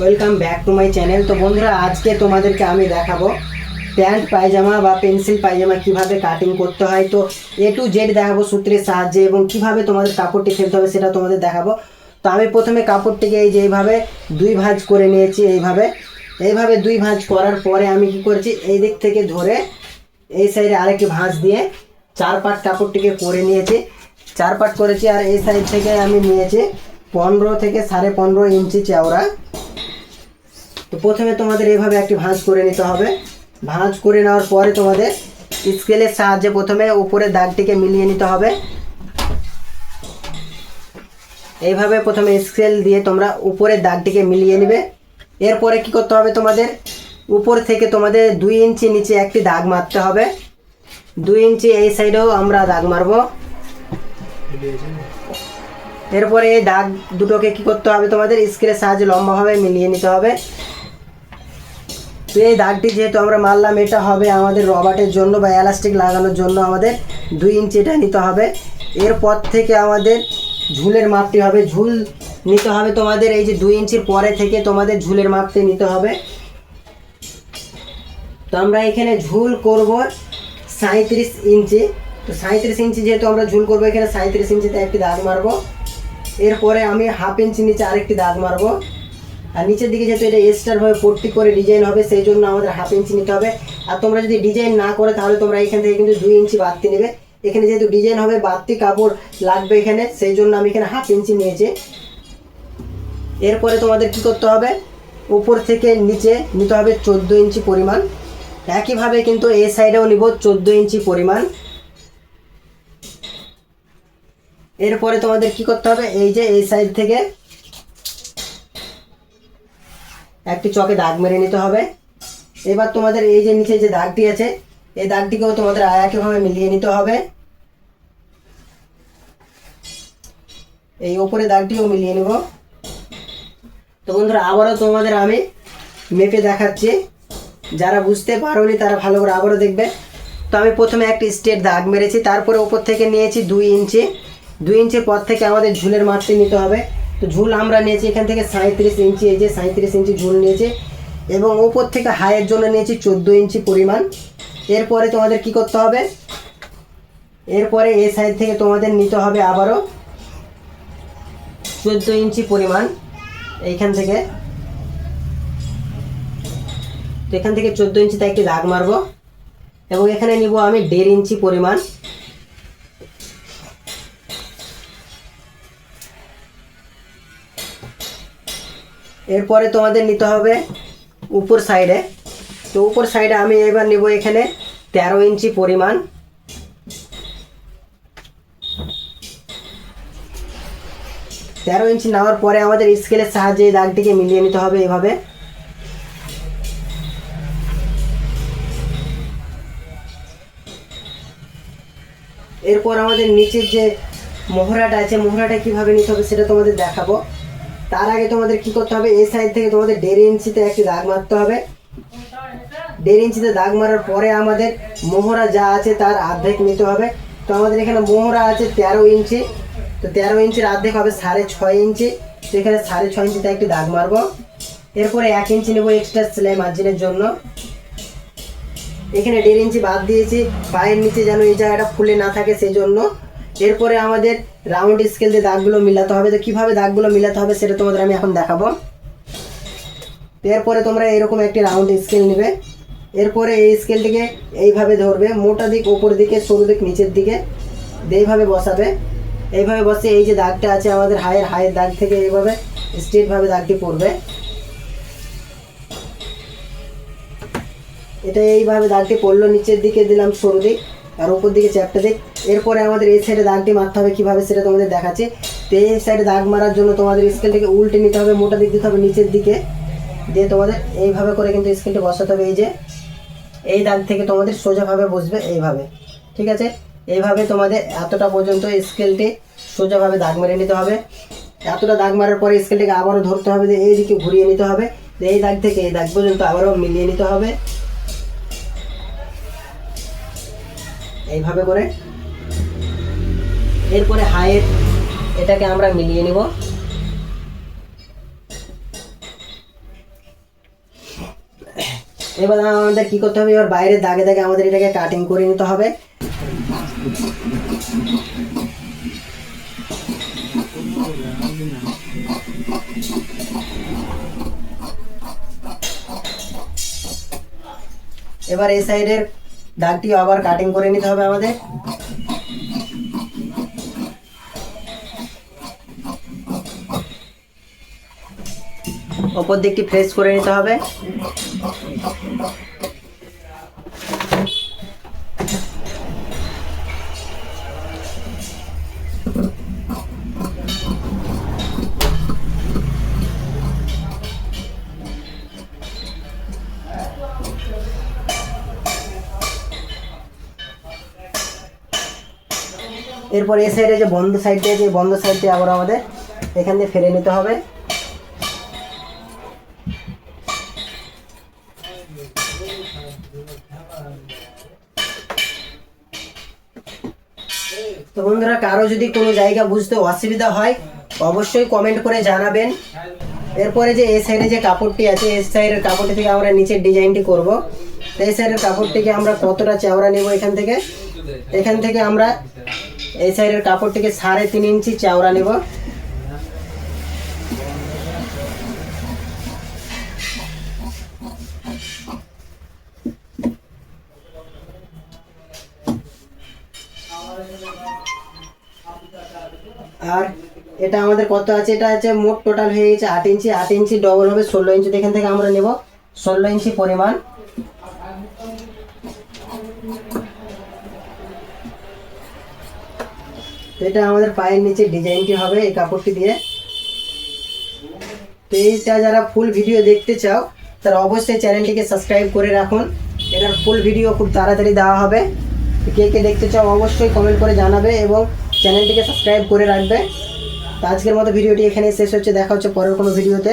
Welcome back to my channel তো বন্ধুরা, আজকে তোমাদেরকে আমি দেখাবো প্যান্ট, পায়জামা বা পেন্সিল, পায়জামা কীভাবে কাটিং করতে হয়। তো এ টু জেড দেখাবো সূত্রের সাহায্যে এবং কীভাবে তোমাদের কাপড়টি ফেলতে হবে সেটা তোমাদের দেখাবো। তো আমি প্রথমে কাপড়টিকে এই যে এইভাবে দুই ভাঁজ করে নিয়েছি এইভাবে। এইভাবে দুই ভাঁজ করার পরে আমি কি করেছি, এই দিক থেকে ধরে এই সাইডে আরেকটি ভাঁজ দিয়ে চার পাট কাপড়টিকে করে নিয়েছি। চার পাট করেছি আর এই সাইড থেকে আমি নিয়েছি পনেরো থেকে সাড়ে পনেরো ইঞ্চি চওড়া। তো প্রথমে তোমাদের এইভাবে একটি ভাঁজ করে নিতে হবে। ভাঁজ করে নেওয়ার পরে তোমাদের স্কেলের সাহায্যে প্রথমে উপরের দাগটিকে মিলিয়ে নিতে হবে। এইভাবে প্রথমে স্কেল দিয়ে তোমরা উপরের দাগটিকে মিলিয়ে নেবে। এরপরে কি করতে হবে তোমাদের? উপর থেকে তোমাদের দুই ইঞ্চি নিচে একটি দাগ মারতে হবে। দুই ইঞ্চি এই সাইডেও আমরা দাগ মারবো। এরপরে এই দাগ দুটোকে কি করতে হবে তোমাদের? স্কেলের সাহায্যে লম্বাভাবে মিলিয়ে নিতে হবে। তো এই দাগটি যেহেতু আমরা মারলাম, এটা হবে আমাদের রবার্টের জন্য বা এলাস্টিক লাগানোর জন্য আমাদের দুই ইঞ্চি এটা নিতে হবে। এরপর থেকে আমাদের ঝুলের মাপটি হবে, ঝুল নিতে হবে তোমাদের এই যে দুই ইঞ্চির পরে থেকে তোমাদের ঝুলের মাপটি নিতে হবে। তো আমরা এখানে ঝুল করব সাঁত্রিশ ইঞ্চি। তো সাঁত্রিশ ইঞ্চি যেহেতু আমরা ঝুল করব, এখানে সাঁত্রিশ ইঞ্চিতে একটি দাগ মারবো। এরপরে আমি হাফ ইঞ্চি নিচে আরেকটি দাগ মারবো। আর নিচের দিকে যেহেতু এটা এক্সট্রার ভাবে পট্টি করে ডিজাইন হবে, সেই জন্য আমাদের হাফ ইঞ্চি নিতে হবে। আর তোমরা যদি ডিজাইন না করে, তাহলে তোমরা এখান থেকে কিন্তু দুই ইঞ্চি বাড়তি নেবে। এখানে যেহেতু ডিজাইন হবে, বাড়তি কাপড় লাগবে এখানে, সেই জন্য আমি এখানে হাফ ইঞ্চি নিয়েছি। এরপরে তোমাদের কি করতে হবে? উপর থেকে নিচে নিতে হবে চোদ্দ ইঞ্চি পরিমাণ। একইভাবে কিন্তু এই সাইডেও নিব চোদ্দ ইঞ্চি পরিমাণ। এরপরে তোমাদের কি করতে হবে? এই যে এই সাইড থেকে একটি চকে দাগ মেরে নিতে হবে। এবার তোমাদের এই যে নিচে যে দাগটি আছে, এই দাগটিকেও তোমাদের আয়াকিভাবে মিলিয়ে নিতে হবে। এই ওপরে দাগটিও মিলিয়ে নেব। তো বন্ধুরা, আবারও তোমাদের আমি মেপে দেখাচ্ছি। যারা বুঝতে পারোনি, তারা ভালো করে আবারও দেখবে। তো আমি প্রথমে একটি স্টেট দাগ মেরেছি, তারপরে ওপর থেকে নিয়েছি দুই ইঞ্চি। দুই ইঞ্চি পর থেকে আমাদের ঝুলের মাপটি নিতে হবে। তো ঝুল আমরা নিয়েছি, এখান থেকে সাঁত্রিশ ইঞ্চি, এই যে সাঁত্রিশ ইঞ্চি ঝুল নিয়েছে, এবং ওপর থেকে হাইয়ের জন্য নিয়েছি চোদ্দ ইঞ্চি পরিমাণ। এরপরে তোমাদের কি করতে হবে? এরপরে এই সাইড থেকে তোমাদের নিতে হবে আবারও চোদ্দ ইঞ্চি পরিমাণ এইখান থেকে। তো এখান থেকে চোদ্দ ইঞ্চিতে একটি দাগ মারবো, এবং এখানে নিব আমি দেড় ইঞ্চি পরিমাণ। এরপরে তোমাদের নিতে হবে উপর সাইডে। তো উপর সাইডে আমি এবার নিব এখানে তেরো ইঞ্চি পরিমাণ। তেরো ইঞ্চি নেওয়ার পরে আমাদের স্কেলের সাহায্যে এই দাগটিকে মিলিয়ে নিতে হবে এভাবে এরপর আমাদের নিচের যে মোহরাটা আছে, মোহরাটা কীভাবে নিতে হবে সেটা তোমাদের দেখাবো। তার আগে তোমাদের কি করতে হবে? এই সাইড থেকে তোমাদের দেড় ইঞ্চিতে একটি দাগ মারতে হবে। দেড় ইঞ্চিতে দাগ মারার পরে আমাদের মোহরা যা আছে তার অর্ধেক নিতে হবে। তো আমাদের এখানে মোহরা আছে তেরো ইঞ্চি। তো তেরো ইঞ্চির অর্ধেক হবে সাড়ে ছয় ইঞ্চি। তো এখানে সাড়ে ছয় ইঞ্চিতে একটি দাগ মারবো। এরপরে এক ইঞ্চি নেব এক্সট্রা সেলাই মার্জিনের জন্য। এখানে দেড় ইঞ্চি বাদ দিয়েছি। পায়ের নিচে যেন এই জায়গাটা ফুলে না থাকে সেই জন্য এরপরে আমাদের রাউন্ড স্কেল দিয়ে দাগগুলো মিলাতে হবে তো কীভাবে দাগগুলো মিলাতে হবে সেটা তোমাদের আমি এখন দেখাবো। এরপরে তোমরা এরকম একটি রাউন্ড স্কেল নেবে। এরপরে এই স্কেলটিকে এইভাবে ধরবে, মোটা দিক ওপর দিকে, সরু দিক নিচের দিকে এইভাবে বসাবে। এইভাবে বসে এই যে দাগটা আছে আমাদের হায়ের হায়ের দাগ থেকে এইভাবে স্ট্রেটভাবে দাগটি পড়বে। এটা এইভাবে দাগটি পড়ল, নিচের দিকে দিলাম সরু দিক। আর ওপর দিকে চ্যাপটা দিক এরপরে আমাদের এই সাইডে দাগটি মারতে হবে, কীভাবে সেটা তোমাদের দেখাচ্ছে। তো এই সাইডে দাগ মারার জন্য তোমাদের স্কেলটাকে উল্টে নিতে হবে, মোটা দিক দিতে হবে, নিচের দিকে। দিয়ে তোমাদের এইভাবে করে কিন্তু স্কেলটি বসাতে হবে, এই যে। এই দাগ থেকে তোমাদের সোজাভাবে বসবে এইভাবে, ঠিক আছে? এইভাবে তোমাদের এতটা পর্যন্ত স্কেলটি সোজাভাবে দাগ মেরে নিতে হবে। এতটা দাগ মারার পরে স্কেলটিকে আবারও ধরতে হবে যে এই দিকে ঘুরিয়ে নিতে হবে। এই দাগ থেকে এই দাগ পর্যন্ত আবারও মিলিয়ে নিতে হবে। এইভাবে করে। এরপরে হাইয়ের এটাকে আমরা মিলিয়ে নিব। এবার আমাদের কি করতে হবে? এবার বাইরে দাগে দাগে আমাদের এটাকে কাটিং করে নিতে হবে। এবার এই সাইডের দাগটি আবার কাটিং করে নিতে হবে আমাদের। ওপর দিকটি ফ্রেশ করে নিতে হবে। এরপর এ সাইডে যে বন্ধ সাইডটি আছে এই বন্ধ সাইডটি আবার আমাদের এখান দিয়ে ফেলে নিতে হবে। তো বন্ধুরা, কারও যদি কোনো জায়গা বুঝতে অসুবিধা হয়, অবশ্যই কমেন্ট করে জানাবেন। এরপরে যে এই সাইডে যে কাপড়টি আছে, এই সাইডের কাপড়টি থেকে আমরা নিচের ডিজাইনটি করব। এই সাইডের কাপড়টিকে আমরা কতটা চওড়া নেব এখান থেকে? এখান থেকে আমরা এই সাইডের কাপড়টিকে সাড়ে তিন ইঞ্চি চওড়া নেব। আর এটা আমাদের কত আছে? এটা আছে মোট টোটাল হয়ে গেছে আট ইঞ্চি। আট ইঞ্চি ডবল হবে, ষোলো ইঞ্চি। এখান থেকে আমরা নেব ষোলো ইঞ্চি পরিমাণ। তো এটা আমাদের পায়ের নিচে ডিজাইনটি হবে এই কাপড়টি দিয়ে। তো এইটা যারা ফুল ভিডিও দেখতে চাও, তারা অবশ্যই চ্যানেলটিকে সাবস্ক্রাইব করে রাখুন। এটার ফুল ভিডিও খুব তাড়াতাড়ি দেওয়া হবে। কে কে দেখতে চাও অবশ্যই কমেন্ট করে জানাবে এবং চ্যানেলটিকে সাবস্ক্রাইব করে রাখবে। তো আজকের মতো ভিডিওটি এখানে শেষ হচ্ছে। দেখা হচ্ছে পরের কোনো ভিডিওতে।